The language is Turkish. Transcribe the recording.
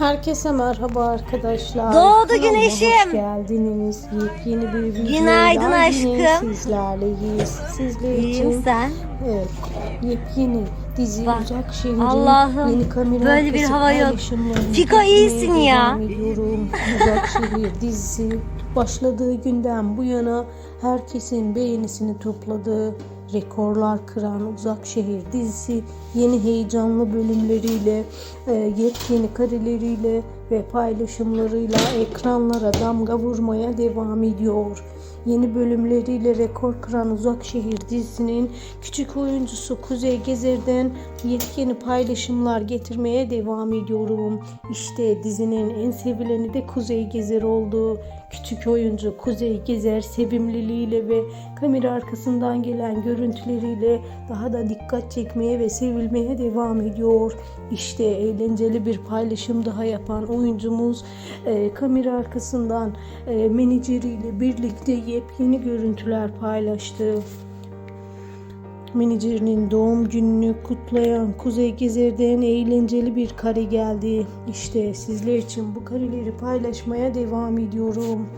Herkese merhaba arkadaşlar. Doğdu Kanalıma güneşim. Hoş geldiniz. Yepyeni bir videoyla Günaydın aşkım. sizlerleyiz. Sizler İyiyim için sen. evet, yepyeni dizi Bak, Uzak Şehir'in Allah'ım, yeni kamera böyle bir hava yok. Fiko, iyisin ya. Uzak Şehir dizisi başladığı günden bu yana herkesin beğenisini topladığı rekorlar kıran Uzak Şehir dizisi yeni heyecanlı bölümleriyle, e, yepyeni kareleriyle ve paylaşımlarıyla ekranlara damga vurmaya devam ediyor. Yeni bölümleriyle rekor kıran Uzak Şehir dizisinin küçük oyuncusu Kuzey Gezer'den yepyeni paylaşımlar getirmeye devam ediyorum. İşte dizinin en sevileni de Kuzey Gezer oldu. Küçük oyuncu Kuzey Gezer sevimliliğiyle ve kamera arkasından gelen görüntüleriyle daha da dikkat çekmeye ve sevilmeye devam ediyor. İşte eğlenceli bir paylaşım daha yapan oyuncumuz e, kamera arkasından e, menajeriyle birlikte yepyeni görüntüler paylaştı. Menajerinin doğum gününü kutlayan Kuzey Gezer'den eğlenceli bir kare geldi. İşte sizler için bu kareleri paylaşmaya devam ediyorum.